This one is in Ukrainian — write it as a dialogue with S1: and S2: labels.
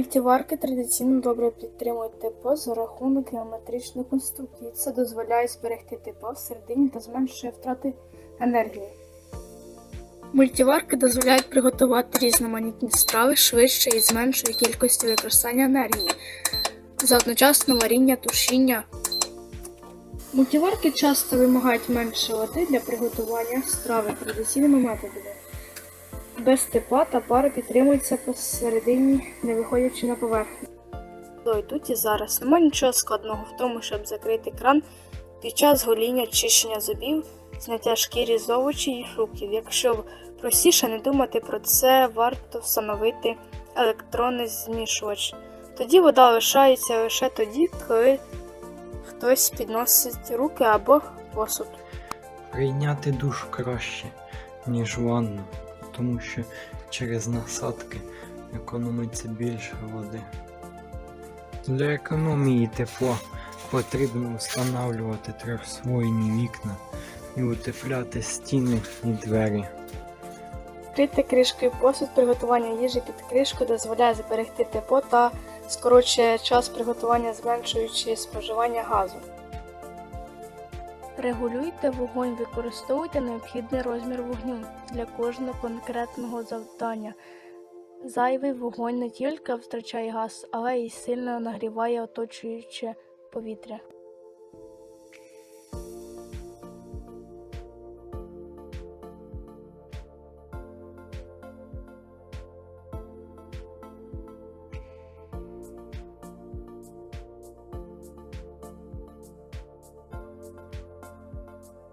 S1: Мультиварки традиційно добре підтримують тепло за рахунок геометричної конструкції. Це дозволяє зберегти тепло всередині та зменшує втрати енергії. Мультиварки дозволяють приготувати різноманітні страви швидше і з меншою кількістю використання енергії за одночасне варіння, тушіння. Мультиварки часто вимагають менше води для приготування страви традиційними методами. Без тепла та пара підтримується посередині, не виходячи на поверхню. То тут і зараз немає нічого складного в тому, щоб закрити кран під час гоління, чищення зубів, зняття шкірі з овочів і фруктів. Якщо простіше не думати про це, варто встановити електронний змішувач. Тоді вода лишається лише тоді, коли хтось підносить руки або посуд.
S2: Прийняти душ краще, ніж ванну, тому що через насадки економиться більше води. Для економії тепла потрібно встановлювати трьохслойні вікна і утепляти стіни і двері.
S1: Крити кришкою посуд приготування їжі під кришкою дозволяє зберегти тепло та скорочує час приготування, зменшуючи споживання газу. Регулюйте вогонь, використовуйте необхідний розмір вогню для кожного конкретного завдання. Зайвий вогонь не тільки втрачає газ, але й сильно нагріває оточуюче повітря.